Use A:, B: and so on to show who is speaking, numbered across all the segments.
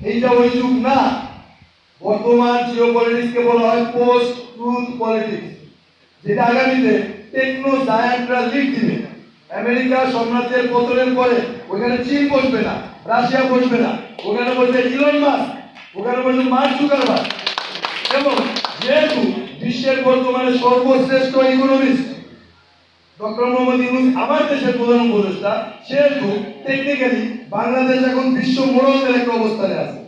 A: এইটা ওই যুগ না, বর্তমান জিও পলিটিক্সকে বলা হয় পোস্ট ট্রুথ পলিটিক্স যেটা আগামীতে টেকনো জায়ান্টরা লিড দিবে। আমেরিকা সাম্রাজ্যের পতনের পরে ওখানে চীন বসবে না, রাশিয়া বসবে না, ওখানে বসবে ইলন মাস্ক ওখানে বসবে মার্ক জুকারবার্গ এবং যেহেতু বিশ্বের বর্তমানে সর্বশ্রেষ্ঠ ইকোনমিস্ট ডক্টর দেশের প্রধান এখন বিশ্ব আছে।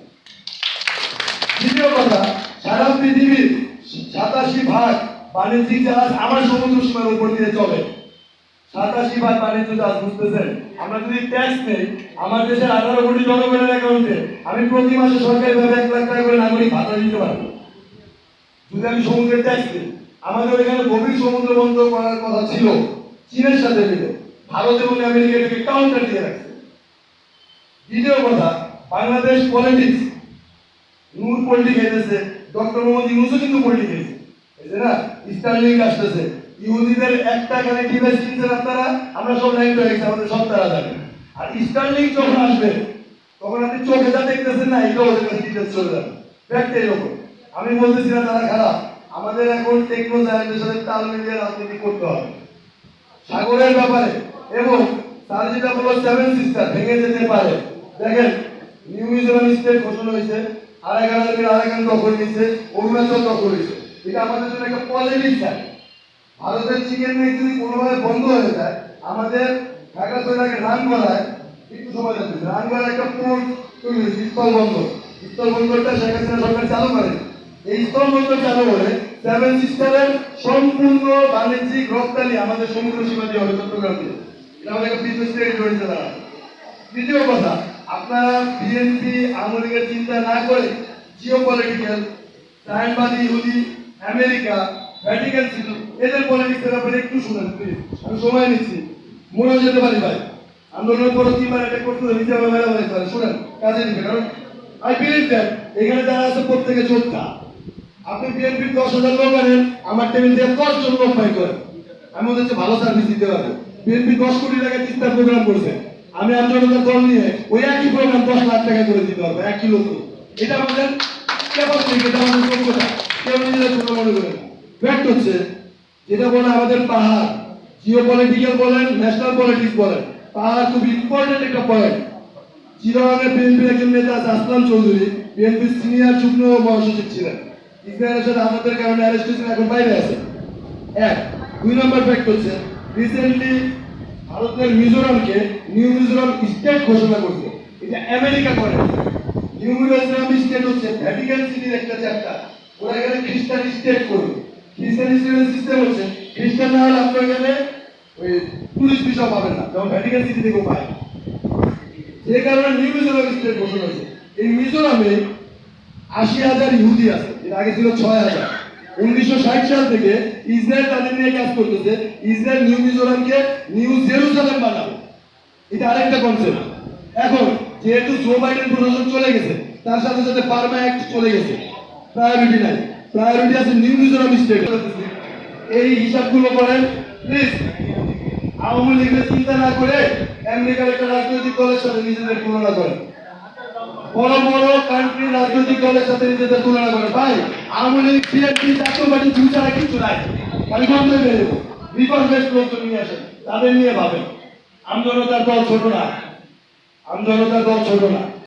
A: দ্বিতীয় কথা পৃথিবীর বাণিজ্যিক জাহাজ আমার দিয়ে চলে। সাতাশি বাণিজ্য যদি নেই, আমার দেশের আঠারো কোটি জনগণের অ্যাকাউন্টে আমি প্রতি মাসে সরকারি ভাবে এক লাখ টাকা করে নাগরিক ভাতা দিতে পারব। যদি আমি সমুদ্রের ট্যাক্স দিই আমাদের এখানে গভীর সমুদ্র বন্ধ করার কথা ছিল। চীনের সাথে মিলে। ভারত এবং আমেরিকা এটাকে কাউন্টার দিয়ে রাখছে। দ্বিতীয় কথা, বাংলাদেশ পলিটিক্স নূর পল্টি খেতেছে, ডক্টর মোহাম্মদ ইউনুসও কিন্তু পল্টি খেয়েছে। না স্টারলিং আসতেছে। ইহুদিদের একটা ডিভাইস কিনছেন আপনারা, আমরা সব লাইন হয়ে আমাদের সব তারা জানে। আর স্টারলিং যখন আসবে, তখন আপনি চোখে যা দেখতেছেন না এটাও ওদের কাছে ডিটেলস চলে যাবে ব্যাগটা আমি বলতেছি না তারা খারাপ। আমাদের এখন টেকনো তাল মিলিয়ে রাজনীতি করতে হবে। সাগরের ব্যাপারে এবং তার যেটা বলল সেভেন সিস্টার ভেঙে যেতে পারে। দেখেন নিউ স্টেট ঘোষণা হয়েছে আরাকান আর্মির আরাকান দখল নিয়েছে, অরুণাচল দখল হয়েছে এটা আমাদের জন্য একটা পজিটিভ সাইড ভারতের চিকেন মেক যদি কোনোভাবে বন্ধ হয়ে যায়, আমাদের ঢাকা শহরে রান করায় একটু সময় লাগবে। রান করার একটা পোর্ট তৈরি হয়েছে স্থল বন্দর স্থল বন্দরটা শেখ হাসিনা সরকার চালু করে এই স্থল বন্দর চালু করে সেভেন সিস্টারের সম্পূর্ণ বাণিজ্যিক রপ্তানি আমাদের সমুদ্র সীমা দিয়ে হবে চট্টগ্রাম এটা আমাদের বিজনেস জড়িত দ্বিতীয় কথা, আপনারা বিএনপি আমলিগের চিন্তা না করে জিও পলিটিক্যাল সায়নবাদী ইহুদি আমেরিকা ভ্যাটিকান সিটি এদের পলিটিক্সের ব্যাপারে একটু শুনেন প্লিজ আমি সময় নিচ্ছি। মনে যেতে পারি, ভাই। আন্দোলনের পর তিনবার এটা করতে নিজে আমার মেলা পারে শুনেন, কাজে দিবে কারণ আই বিলিভ দ্যাট এখানে যারা আছে প্রত্যেকে যোদ্ধা। আপনি বিএনপির দশ হাজার লোক আনেন, আমার টেবিল দিয়ে দশ জন লোক পাই করেন। আমি ওদের ভালো সার্ভিস দিতে পারব। বিএনপি দশ কোটি টাকা তিনটা প্রোগ্রাম করছে। আমি আন্দোলনের দল নিয়ে ওই একই প্রোগ্রাম দশ লাখ টাকা করে দিতে পারব, একই লোক এটা আমাদের ক্যাপাসিটি এটা আমাদের যোগ্যতা। কেউ নিজেদের ছোট মনে করে না। ফ্যাক্ট হচ্ছে, যেটা বলে আমাদের পাহাড় জিও পলিটিক্যাল বলেন ন্যাশনাল পলিটিক্স বলেন, পাহাড় খুব ইম্পর্টেন্ট একটা পয়েন্ট চিরাঙের বিএনপির একজন নেতা আসলাম চৌধুরী। বিএনপির সিনিয়র যুগ্ম মহাসচিব ছিলেন। ইসরায়েলের সাথে আমাদের কারণে অ্যারেস্ট হয়েছেন এখন বাইরে আছে। এক, দুই নম্বর ফ্যাক্ট হচ্ছে রিসেন্টলি ভারতের মিজোরামকে নিউ মিজোরাম স্টেট ঘোষণা করছে। এটা আমেরিকা করে। নিউ মিজোরাম স্টেট হচ্ছে ভ্যাটিকান সিটির একটা চ্যাপ্টার ওরা এখানে খ্রিস্টান স্টেট করবে। খ্রিস্টান স্টেটের সিস্টেম হচ্ছে, খ্রিস্টান না হলে আপনার এখানে ওই পুলিশ ভিসা পাবেন না, যেমন ভ্যাটিকান সিটি থেকেও পায়। যে কারণে নিউ মিজোরাম স্টেট ঘোষণা হয়েছে। এই মিজোরামে আশি হাজার ইহুদি আছে। এর আগে ছিল ছয় হাজার। উনিশশো ষাট সাল থেকে ইসরায়েল তাদের নিয়ে কাজ করতেছে। ইসরায়েল নিউ মিজোরামকে নিউ জেরুজালেম বানাবে। এটা আরেকটা কনসেপ্ট এখন যেহেতু জো বাইডেন প্রশাসন চলে গেছে, তার সাথে সাথে পারমা অ্যাক্ট চলে গেছে। প্রায়োরিটি নাই। প্রায়োরিটি আছে নিউ মিজোরাম স্টেট এই হিসাবগুলো করেন প্লিজ আওয়ামী লীগের চিন্তা না করে আমেরিকার একটা রাজনৈতিক দলের সাথে নিজেদের তুলনা করেন। বড় বড় কান্ট্রি রাজনৈতিক দলের সাথে নিজেদের তুলনা করে। ভাই, আওয়ামী লীগ বিএনপি জাতীয় পার্টি দু ছাড়া কিছু নাই। আমি বন্ধ করে দেবো লোকজন নিয়ে আসেন। তাদের নিয়ে ভাবেন। আমজনতার দল ছোট না। আমজনতার দল ছোট না।